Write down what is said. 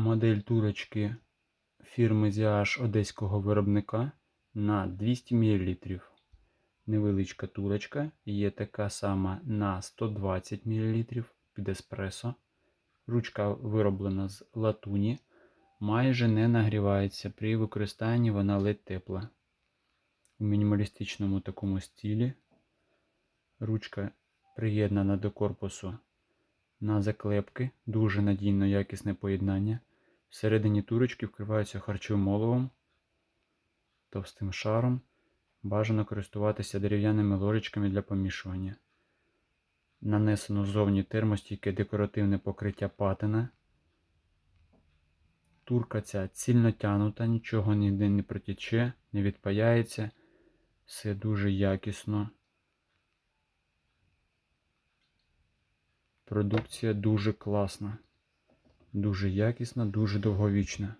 Модель турочки фірми ZH одеського виробника на 200 мл. Невеличка турочка. Є така сама на 120 мл під еспресо. Ручка вироблена з латуні. Майже не нагрівається. При використанні вона ледь тепла. У мінімалістичному такому стилі. Ручка приєднана до корпусу на заклепки. Дуже надійно якісне поєднання. Всередині турочки вкриваються харчовим оловом, товстим шаром. Бажано користуватися дерев'яними ложечками для помішування. Нанесено ззовні термостійке декоративне покриття патина. Турка ця цільно тянута, нічого ніде не протіче, не відпаяється. Все дуже якісно. Продукція дуже класна, дуже якісна, дуже довговічна.